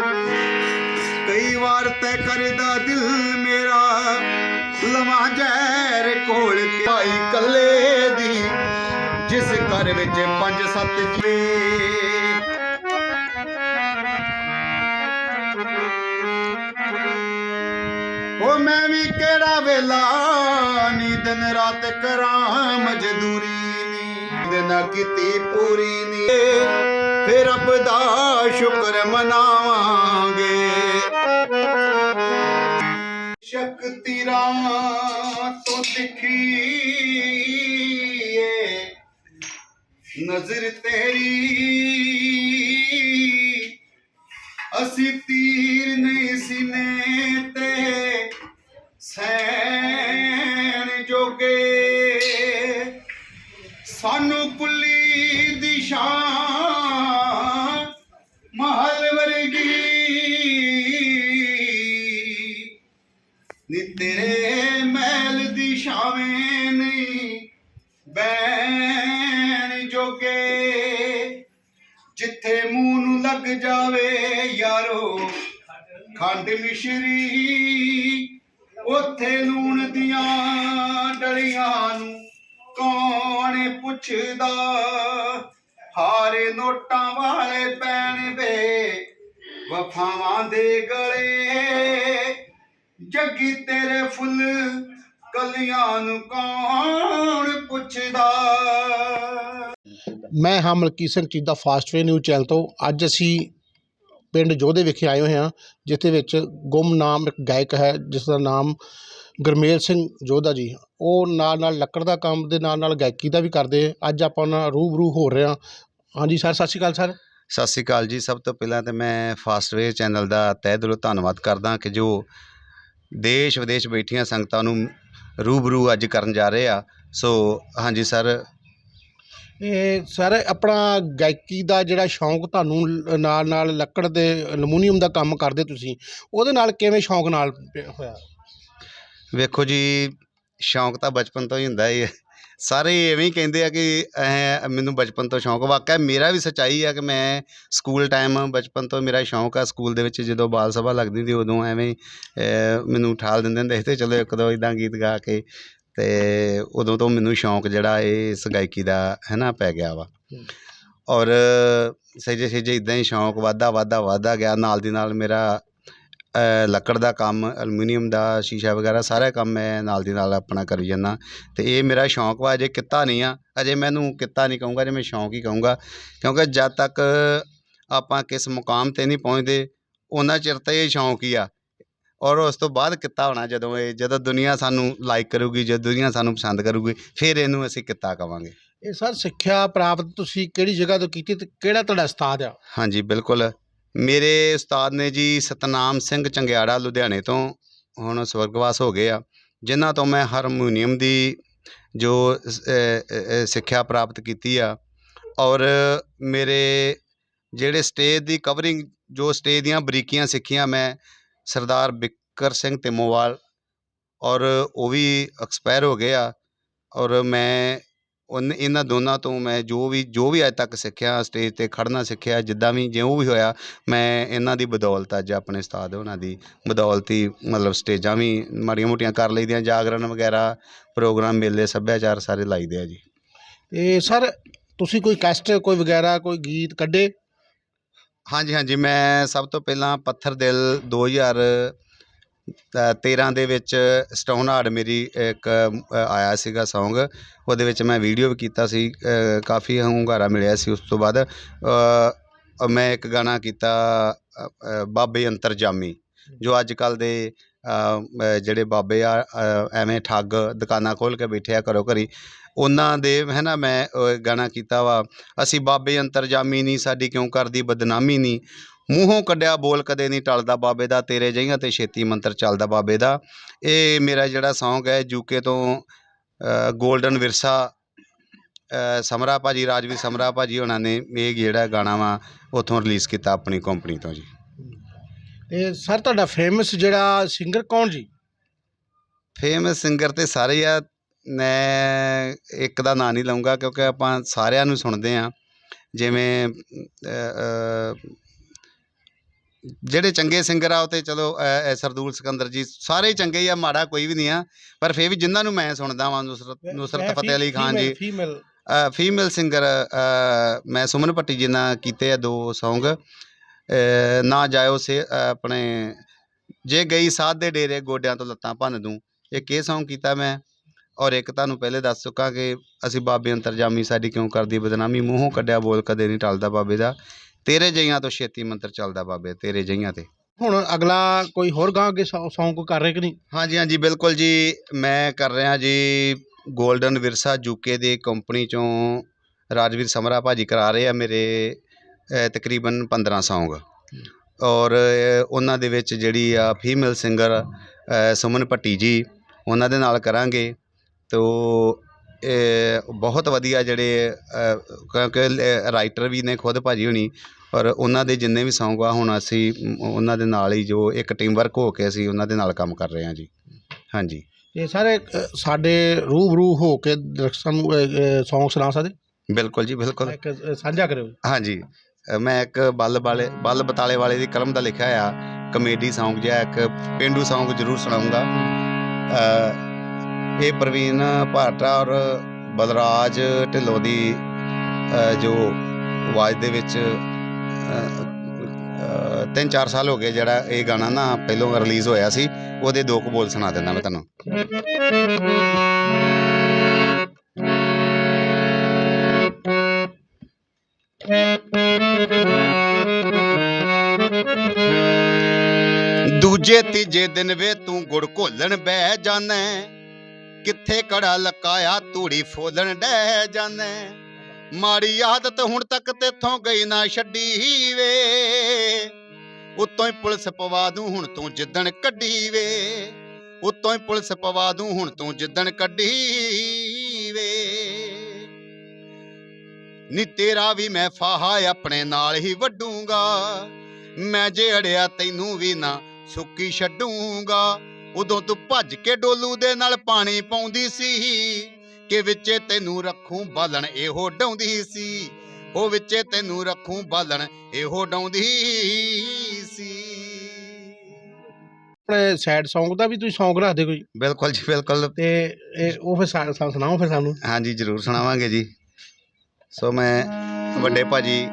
ਕਈ ਵਾਰ ਤੈ ਕਰਦਾ ਦਿਲ ਮੇਰਾ, ਲਵਾਂ ਜ਼ਹਿਰ ਕੋਲ ਕੇ ਭਾਈ ਕੱਲੇ ਦੀ, ਜਿਸ ਘਰ ਵਿੱਚ ਪੰਜ ਸੱਤ ਜੀ ਉਹ ਮੈਂ ਵੀ ਕਿਹੜਾ ਵੇਲਾ ਨੀ, ਦਿਨ ਰਾਤ ਕਰਾਂ ਮਜ਼ਦੂਰੀ ਨੀ ਦਿਨ ਕੀਤੀ ਪੂਰੀ ਨੀ। ਫਿਰ ਰੱਬ ਦਾ ਸ਼ੁਕਰ ਮਨਾਵਾਂਗੇ। ਸ਼ਕਤੀ ਰਾਂ ਦਿਖੀ ਏ ਨਜ਼ਰ ਤੇਰੀ। ਅਸੀਂ ਤੀਰ ਨਹੀਂ ਸਿਨੇ ਤੇ ਸੈਣ ਜੋਗੇ। ਸਾਨੂੰ ਕੁੱਲੀ ਦੀ ਸ਼ਾਨ ਨੀ ਤੇਰੇ ਮਹਿਲ ਦੀ ਛਾਵੇਂ ਨਹੀਂ ਬੈਣ ਜੋਗੇ। ਜਿੱਥੇ ਮੂੰਹ ਨੂੰ ਲੱਗ ਜਾਵੇ ਯਾਰੋ, ਖੰਡ ਮਿਸ਼ਰੀ, ਉੱਥੇ ਲੂਣ ਦੀਆਂ ਡਲੀਆਂ ਨੂੰ ਕੌਣ ਪੁੱਛਦਾ? ਹਾਰੇ ਨੋਟਾਂ ਵਾਲੇ ਪੈਣ ਵੇ, ਵਫਾਵਾਂ ਦੇ ਗਲੇ ਜੱਗੀ ਤੇਰੇ ਫੁੱਲ ਕਲੀਆਂ ਨੂੰ ਕੌਣ ਪੁੱਛਦਾ? ਮੈਂ ਹਾਂ Malkit Singh Cheeda Fastway news channel ਤੋਂ। ਅੱਜ ਅਸੀਂ ਪਿੰਡ ਜੋਧੇ ਵਿਖੇ ਆਏ ਹੋਏ ਹਾਂ ਜਿਸ ਵਿੱਚ ਗੁੰਮਨਾਮ ਇੱਕ ਗਾਇਕ ਹੈ ਜਿਸ ਦਾ ਨਾਮ ਗੁਰਮੇਲ ਸਿੰਘ ਜੋਧਾ ਜੀ। ਉਹ ਨਾਲ ਨਾਲ ਲੱਕੜ ਦਾ ਕੰਮ ਦੇ ਨਾਲ ਨਾਲ ਗਾਇਕੀ ਦਾ ਵੀ ਕਰਦੇ। ਅੱਜ ਆਪਾਂ ਨਾਲ ਰੂਬਰੂ ਹੋ ਰਹੇ ਹਾਂ। ਹਾਂਜੀ ਸਰ ਸਤਿ ਸ਼੍ਰੀ ਅਕਾਲ ਸਰ। ਸਤਿ ਸ਼੍ਰੀ ਅਕਾਲ ਜੀ। ਸਭ ਤੋਂ ਪਹਿਲਾਂ ਤੇ ਮੈਂ ਫਾਸਟਵੇ ਚੈਨਲ ਦਾ ਤਹਿ ਦਿਲੋਂ ਧੰਨਵਾਦ ਕਰਦਾ ਕਿ ਜੋ ਦੇਸ਼ ਵਿਦੇਸ਼ ਬੈਠੀਆਂ ਸੰਗਤਾਂ ਨੂੰ ਰੂਬਰੂ ਅੱਜ ਕਰਨ ਜਾ ਰਹੇ ਆ। ਸੋ ਹਾਂਜੀ ਸਰ। ਇਹ ਸਰ ਆਪਣਾ ਗਾਇਕੀ ਦਾ ਜਿਹੜਾ ਸ਼ੌਂਕ ਤੁਹਾਨੂੰ ਨਾਲ ਨਾਲ ਲੱਕੜ ਦੇ ਐਲੂਮੀਨੀਅਮ ਦਾ ਕੰਮ ਕਰਦੇ ਤੁਸੀਂ ਉਹਦੇ ਨਾਲ ਕਿਵੇਂ ਸ਼ੌਂਕ ਨਾਲ ਹੋਇਆ? ਵੇਖੋ ਜੀ ਸ਼ੌਂਕ ਤਾਂ ਬਚਪਨ ਤੋਂ ਹੀ ਹੁੰਦਾ ਹੀ ਹੈ ਸਾਰੇ ਐਵੇਂ ਕਹਿੰਦੇ ਆ ਕਿ ਮੈਨੂੰ ਬਚਪਨ ਤੋਂ ਸ਼ੌਂਕ ਵਾਕਿਆ ਮੇਰਾ ਵੀ ਸੱਚਾਈ ਆ ਕਿ ਮੈਂ ਸਕੂਲ ਟਾਈਮ ਬਚਪਨ ਤੋਂ ਮੇਰਾ ਸ਼ੌਂਕ ਆ। ਸਕੂਲ ਦੇ ਵਿੱਚ ਜਦੋਂ ਬਾਲ ਸਭਾ ਲੱਗਦੀ ਸੀ ਉਦੋਂ ਐਵੇਂ ਮੈਨੂੰ ਉਠਾਲ ਦਿੰਦੇ ਹੁੰਦੇ ਸੀ ਤੇ ਚਲੋ ਇੱਕ ਦੋ ਇਦਾਂ ਗੀਤ ਗਾ ਕੇ ਤੇ ਉਦੋਂ ਤੋਂ ਮੈਨੂੰ ਸ਼ੌਂਕ ਜਿਹੜਾ ਇਹ ਇਸ ਗਾਇਕੀ ਦਾ ਹੈ ਨਾ ਪੈ ਗਿਆ ਵਾ। ਔਰ ਸਹਿਜੇ ਸਹਿਜੇ ਇਦਾਂ ਹੀ ਸ਼ੌਂਕ ਵਾਧਾ ਵਾਧਾ ਵਾਧਾ ਗਿਆ। ਨਾਲ ਦੀ ਨਾਲ ਮੇਰਾ ਲੱਕੜ ਦਾ ਕੰਮ ਐਲੂਮੀਨੀਅਮ ਦਾ ਸ਼ੀਸ਼ਾ ਵਗੈਰਾ ਸਾਰਾ ਕੰਮ ਮੈਂ ਨਾਲ ਦੀ ਨਾਲ ਆਪਣਾ ਕਰੀ ਜਾਂਦਾ। ਤੇ ਇਹ ਮੇਰਾ ਸ਼ੌਂਕ ਵਾ ਅਜੇ ਕਿੱਤਾ ਨਹੀਂ ਆ। ਅਜੇ ਮੈਨੂੰ ਕਿੱਤਾ ਨਹੀਂ ਕਹੂੰਗਾ ਜੇ ਮੈਂ ਸ਼ੌਂਕ ਹੀ ਕਹੂੰਗਾ। ਕਿਉਂਕਿ ਜਦ ਤੱਕ ਆਪਾਂ ਕਿਸ ਮੁਕਾਮ ਤੇ ਨਹੀਂ ਪਹੁੰਚਦੇ ਉਹਨਾਂ ਚਿਰ ਤਾਂ ਇਹ ਸ਼ੌਂਕ ਹੀ ਆ। ਔਰ ਉਸ ਤੋਂ ਬਾਅਦ ਕਿੱਤਾ ਹੋਣਾ ਜਦੋਂ ਇਹ ਜਦੋਂ ਦੁਨੀਆ ਸਾਨੂੰ ਲਾਈਕ ਕਰੂਗੀ ਜਦੋਂ ਦੁਨੀਆ ਸਾਨੂੰ ਪਸੰਦ ਕਰੂਗੀ ਫਿਰ ਇਹਨੂੰ ਅਸੀਂ ਕਿੱਤਾ ਕਵਾਂਗੇ। ਇਹ ਸਰ ਸਿੱਖਿਆ ਪ੍ਰਾਪਤ ਤੁਸੀਂ ਕਿਹੜੀ ਜਗ੍ਹਾ ਤੋਂ ਕੀਤੀ ਤੇ ਕਿਹੜਾ ਤੁਹਾਡਾ ਉਸਤਾਦ ਆ? ਹਾਂਜੀ ਬਿਲਕੁਲ। ਮੇਰੇ ਉਸਤਾਦ ਨੇ ਜੀ ਸਤਨਾਮ ਸਿੰਘ ਚੰਗਿਆੜਾ, ਲੁਧਿਆਣੇ ਤੋਂ ਹੁਣ ਸਵਰਗਵਾਸ ਹੋ ਗਏ ਆ, ਜਿਨ੍ਹਾਂ ਤੋਂ ਮੈਂ ਹਾਰਮੋਨੀਅਮ ਦੀ ਜੋ ਸਿੱਖਿਆ ਪ੍ਰਾਪਤ ਕੀਤੀ ਆ ਔਰ ਮੇਰੇ ਜਿਹੜੇ ਸਟੇਜ ਦੀ ਕਵਰਿੰਗ, ਜੋ ਸਟੇਜ ਦੀਆਂ ਬਰੀਕੀਆਂ ਸਿੱਖੀਆਂ ਮੈਂ ਸਰਦਾਰ ਬਿੱਕਰ ਸਿੰਘ ਤਿਮੋਵਾਲ ਔਰ ਉਹ ਵੀ ਐਕਸਪਾਇਰ ਹੋ ਗਏ ਆ ਔਰ ਮੈਂ ਉਨ ਇਹਨਾਂ ਦੋਨਾਂ ਤੋਂ ਮੈਂ ਜੋ ਵੀ ਜੋ ਵੀ ਅੱਜ ਤੱਕ ਸਿੱਖਿਆ ਸਟੇਜ ਤੇ ਖੜਨਾ ਸਿੱਖਿਆ ਜਿੱਦਾਂ ਵੀ ਜਿਉਂ ਵੀ ਹੋਇਆ ਮੈਂ ਇਹਨਾਂ ਦੀ ਬਦੌਲਤ ਅੱਜ ਆਪਣੇ ਉਸਤਾਦ ਉਹਨਾਂ ਦੀ ਬਦੌਲਤ ਹੀ ਮਤਲਬ ਸਟੇਜਾਂ ਵੀ ਮਾੜੀਆਂ ਮੋਟੀਆਂ ਕਰ ਲਈਦੀਆਂ ਜਾਗਰਣ ਵਗੈਰਾ ਪ੍ਰੋਗਰਾਮ ਮੇਲੇ ਸੱਭਿਆਚਾਰ ਸਾਰੇ ਲਾਈਦੇ ਆ ਜੀ। ਤੇ ਸਰ ਤੁਸੀਂ ਕੋਈ ਕੈਸਟ ਕੋਈ ਵਗੈਰਾ ਕੋਈ ਗੀਤ ਕੱਢੇ? ਹਾਂਜੀ ਹਾਂਜੀ ਮੈਂ ਸਭ ਤੋਂ ਪਹਿਲਾਂ ਪੱਥਰ ਦਿਲ 2000 ਅ, 13 ਦੇ ਵਿੱਚ ਸਟੋਨ ਹਾਰਡ ਮੇਰੀ ਇੱਕ ਆਇਆ ਸੀਗਾ ਸੌਂਗ ਉਹਦੇ ਵਿੱਚ ਮੈਂ ਵੀਡੀਓ ਵੀ ਕੀਤਾ ਸੀ ਕਾਫੀ ਹੁੰਗਾਰਾ ਮਿਲਿਆ ਸੀ ਉਸ ਤੋਂ ਬਾਅਦ। ਮੈਂ ਇੱਕ ਗਾਣਾ ਕੀਤਾ ਅ, ਅ, ਬਾਬੇ ਅੰਤਰਜਾਮੀ ਜੋ ਅੱਜ ਕੱਲ ਦੇ ਜਿਹੜੇ ਬਾਬੇ ਆ ਐਵੇਂ ਠੱਗ ਦੁਕਾਨਾਂ ਖੋਲ ਕੇ ਬੈਠੇ ਆ ਘਰੋ ਘਰੀ ਉਹਨਾਂ ਦੇ ਹੈ ਨਾ ਮੈਂ ਗਾਣਾ ਕੀਤਾ ਵਾ ਅਸੀਂ ਬਾਬੇ ਅੰਤਰਜਾਮੀ ਨਹੀਂ ਸਾਡੀ ਕਿਉਂ ਕਰਦੀ ਬਦਨਾਮੀ ਨਹੀਂ ਮੂੰਹੋਂ ਕੱਢਿਆ ਬੋਲ ਕਦੇ ਨਹੀਂ ਟਲਦਾ ਬਾਬੇ ਦਾ ਤੇਰੇ ਜਈਆਂ ਤੇ ਛੇਤੀ ਮੰਤਰ ਚੱਲਦਾ ਬਾਬੇ ਦਾ। ਇਹ ਮੇਰਾ ਜਿਹੜਾ Song ਹੈ ਯੂਕੇ ਤੋਂ 골ਡਨ ਵਿਰਸਾ ਸਮਰਾ ਭਾਜੀ ਰਾਜਵੀਰ ਸਮਰਾ ਭਾਜੀ ਉਹਨਾਂ ਨੇ ਇਹ ਜਿਹੜਾ ਗਾਣਾ ਵਾ ਉੱਥੋਂ ਰਿਲੀਜ਼ ਕੀਤਾ ਆਪਣੀ ਕੰਪਨੀ ਤੋਂ ਜੀ। ਤੇ ਸਰ ਤੁਹਾਡਾ ਫੇਮਸ ਜਿਹੜਾ ਸਿੰਗਰ ਕੌਣ ਜੀ? ਫੇਮਸ ਸਿੰਗਰ ਤੇ ਸਾਰੇ ਆ ਮੈਂ ਇੱਕ ਦਾ ਨਾਂ ਨਹੀਂ ਲਵਾਂਗਾ ਕਿਉਂਕਿ ਆਪਾਂ ਸਾਰਿਆਂ ਨੂੰ ਸੁਣਦੇ ਆ। ਜਿਵੇਂ ਜਿਹੜੇ ਚੰਗੇ ਸਿੰਗਰ ਆ ਉਹ ਤੇ ਚਲੋ ਅ, ਅ, ਸਰਦੂਲ ਸਿਕੰਦਰ ਜੀ ਸਾਰੇ ਹੀ ਚੰਗੇ ਹੀ ਆ ਮਾੜਾ ਕੋਈ ਵੀ ਨਹੀਂ ਆ ਪਰ ਫੇਰ ਵੀ ਜਿਨ੍ਹਾਂ ਨੂੰ ਮੈਂ ਸੁਣਦਾ ਵਾਂ ਨੁਸਰਤ ਨੁਸਰਤ ਫਤਿਹ ਅਲੀ ਖਾਨ ਜੀ। ਫੀਮੇਲ ਫੀਮੇਲ ਸਿੰਗਰ ਮੈਂ ਸੁਮਨ ਭੱਟੀ ਜੀ ਨਾਲ ਕੀਤੇ ਆ ਦੋ Song ਨਾ ਜਾਇਓ ਸੇ ਅ, ਆਪਣੇ ਜੇ ਗਈ ਸਾਧ ਦੇ ਡੇਰੇ ਗੋਡਿਆਂ ਤੋਂ ਲੱਤਾਂ ਭੰਨ ਦੂੰ ਇੱਕ ਇਹ Song ਕੀਤਾ ਮੈਂ? ਔਰ ਇੱਕ ਤੁਹਾਨੂੰ ਪਹਿਲੇ ਦੱਸ ਚੁੱਕਾ ਕਿ ਅਸੀਂ ਬਾਬੇ ਅੰਤਰਜਾਮੀ ਸਾਡੀ ਕਿਉਂ ਕਰਦੀ ਬਦਨਾਮੀ ਮੂੰਹੋਂ ਕੱਢਿਆ ਬੋਲ ਕਦੇ ਨਹੀਂ ਟਲਦਾ ਬਾਬੇ ਦਾ। ਤੇਰੇ ਜਈਆਂ ਤੋਂ ਛੇਤੀ ਮੰਤਰ ਚੱਲਦਾ ਬਾਬੇ ਤੇਰੇ ਜਈਆਂ ਤੇ। ਹੁਣ ਅਗਲਾ ਕੋਈ ਹੋਰ ਗਾਂ ਅੱਗੇ ਸੌਂਗ ਕੋਈ ਕਰ ਰਹੇ ਕਿ ਨਹੀਂ? ਹਾਂਜੀ ਹਾਂਜੀ ਬਿਲਕੁਲ ਜੀ ਮੈਂ ਕਰ ਰਿਹਾ ਜੀ 골ਡਨ ਵਿਰਸਾ ਯੂਕੇ ਦੀ ਕੰਪਨੀ ਚੋਂ ਰਾਜਵੀਰ ਸਮਰਾ ਭਾਜੀ ਕਰਾ ਰਹੇ ਆ ਮੇਰੇ ਅ, ਤਕਰੀਬਨ 15 Song ਔਰ ਅ, ਉਹਨਾਂ ਦੇ ਵਿੱਚ ਜਿਹੜੀ ਆ ਫੀਮੇਲ ਸਿੰਗਰ ਸੁਮਨ ਭੱਟੀ ਜੀ ਉਹਨਾਂ ਦੇ ਨਾਲ ਕਰਾਂਗੇ। ਤੋ ਬਹੁਤ ਵਧੀਆ ਜਿਹੜੇ ਕਿਉਂਕਿ ਰਾਈਟਰ ਵੀ ਨੇ ਖੁਦ ਭਾਜੀ ਹੁਣੀ। ਔਰ ਉਹਨਾਂ ਦੇ ਜਿੰਨੇ ਵੀ Song ਆ ਹੁਣ ਅਸੀਂ ਉਹਨਾਂ ਦੇ ਨਾਲ ਹੀ ਜੋ ਇੱਕ ਟੀਮ ਵਰਕ ਹੋ ਕੇ ਅਸੀਂ ਉਹਨਾਂ ਦੇ ਨਾਲ ਕੰਮ ਕਰ ਰਹੇ ਹਾਂ ਜੀ। ਹਾਂਜੀ। ਇਹ ਸਾਰੇ ਸਾਡੇ ਰੂਬਰੂ ਹੋ ਕੇ ਦਰਸ਼ਕਾਂ ਨੂੰ ਸੌਂਗ ਸੁਣਾ ਸਕਦੇ? ਬਿਲਕੁਲ ਜੀ ਬਿਲਕੁਲ। ਇੱਕ ਸਾਂਝਾ ਕਰਿਓ। ਹਾਂਜੀ। ਮੈਂ ਇੱਕ ਬਲ ਵਾਲੇ ਬਲ ਬਤਾਲੇ ਵਾਲੇ ਦੀ ਕਲਮ ਦਾ ਲਿਖਿਆ ਆ। ਕਮੇਡੀ Song ਜਿਹਾ ਇੱਕ ਪਿੰਡੂ Song ਜ਼ਰੂਰ ਸੁਣਾਉਂਗਾ ਇਹ ਪ੍ਰਵੀਨ ਭਾਟਾ ਔਰ ਬਲਰਾਜ ਢਿੱਲੋਂ ਦੀ ਜੋ ਆਵਾਜ਼ ਦੇ ਵਿੱਚ ਤਿੰਨ ਚਾਰ ਸਾਲ ਹੋ ਗਏ ਜਿਹੜਾ ਇਹ ਗਾਣਾ ਨਾ ਪਹਿਲੋਂ ਰਿਲੀਜ਼ ਹੋਇਆ ਸੀ, ਉਹਦੇ ਦੋ ਕੁ ਬੋਲ ਸੁਣਾ ਦਿੰਦਾ ਮੈਂ ਤੁਹਾਨੂੰ। ਦੂਜੇ ਤੀਜੇ ਦਿਨ ਵੇ ਤੂੰ ਗੁੜ ਘੋਲਣ ਬਹਿ ਜਾਣਾ ਕਿੱਥੇ ਕੜਾ ਲਕਾਇਆ ਤੂੜੀ ਫੋਲਣ ਡਹਿ ਜਾਣਾ ਮਾੜੀ ਆਦਤ ਹੁਣ ਤੱਕ ਤੇਥੋਂ ਗਈ ਨਾ ਛੱਡੀ ਵੇ। ਉਤੋਂ ਹੀ ਪੁਲਿਸ ਪਵਾ ਦੂੰ ਹੁਣ ਤੂੰ ਜਿੱਦਣ ਕੱਢੀ ਵੇ। ਉਤੋਂ ਹੀ ਪੁਲਿਸ ਪਵਾ ਦੂੰ ਹੁਣ ਤੂੰ ਜਿੱਦਣ ਕੱਢੀ ਵੇ। ਨੀ ਤੇਰਾ ਵੀ ਮੈਂ ਫਾਹਾ ਆਪਣੇ ਨਾਲ ਹੀ ਵੱਡੂੰਗਾ ਮੈਂ ਜੇ ਅੜਿਆ ਤੈਨੂੰ ਵੀ ਨਾ ਸੁੱਕੀ ਛੱਡੂਗਾ। ਉਦੋਂ ਤੂੰ ਭੱਜ ਕੇ ਡੋਲੂ ਦੇ ਨਾਲ ਪਾਣੀ ਪਾਉਂਦੀ ਸੀ ਕਿ ਵਿੱਚੇ ਤੈਨੂੰ ਰੱਖੂੰ ਬਾਲਣ ਇਹੋ ਡਾਉਂਦੀ ਸੀ। ਉਹ ਵਿੱਚੇ ਤੈਨੂੰ ਰੱਖੂੰ ਬਾਲਣ ਇਹੋ ਡਾਉਂਦੀ ਸੀ। ਆਪਣੇ ਸੈਡ Song ਦਾ ਵੀ ਤੁਸੀਂ ਸੌਂਗ ਰੱਖਦੇ ਕੋਈ? ਬਿਲਕੁਲ ਜੀ ਬਿਲਕੁਲ। ਤੇ ਇਹ ਉਹ ਫਿਰ ਸਾ- ਸਾ- ਸੁਣਾਓ ਫਿਰ ਸਾਨੂੰ। ਹਾਂਜੀ ਜ਼ਰੂਰ ਸੁਣਾਵਾਂਗੇ ਜੀ। ਸੋ ਮੈਂ ਵੱਡੇ ਭਾਜੀ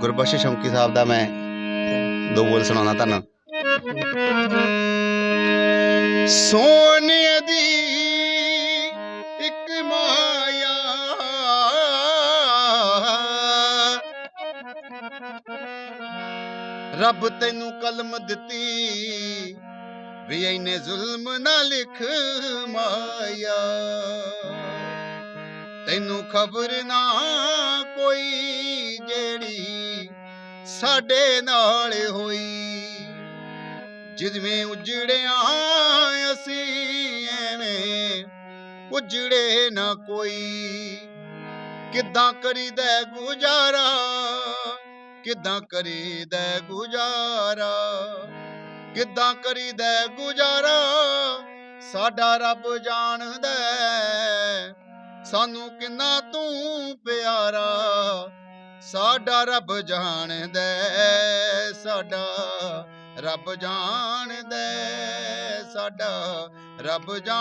ਗੁਰਬਖਸ਼ ਸ਼ੌਂਕੀ ਸਾਹਿਬ ਦਾ ਮੈਂ ਦੋ ਬੋਲ ਸੁਣਾਉਣਾ ਤੁਹਾਨੂੰ। ਸੋਨੇ ਦੀ ਇੱਕ ਮਾਇਆ। ਰੱਬ ਤੈਨੂੰ ਕਲਮ ਦਿੱਤੀ ਵੀ ਐਨੇ ਜ਼ੁਲਮ ਨਾ ਲਿਖ ਮਾਇਆ। ਤੈਨੂੰ ਖਬਰ ਨਾ ਕੋਈ ਜਿਹੜੀ ਸਾਡੇ ਨਾਲ ਹੋਈ। ਜਿਵੇਂ ਉਜੜਿਆ ਅਸੀਂ ਐਵੇਂ ਉਜੜੇ ਨਾ ਕੋਈ। ਕਿੱਦਾਂ ਕਰੀਦਾ ਗੁਜ਼ਾਰਾ ਕਿੱਦਾਂ ਕਰੀਦਾ ਗੁਜ਼ਾਰਾ। ਕਿੱਦਾਂ ਕਰੀਦਾ ਗੁਜ਼ਾਰਾ ਸਾਡਾ ਰੱਬ ਜਾਣਦਾ ਸਾਨੂੰ ਕਿੰਨਾ ਤੂੰ ਪਿਆਰਾ ਸਾਡਾ ਰੱਬ ਜਾਣਦਾ ਹੈ, ਸਾਡਾ ਰੱਬ ਜਾਣਦਾ ਹੈ, ਸਾਡਾ ਰੱਬ ਜਾਣ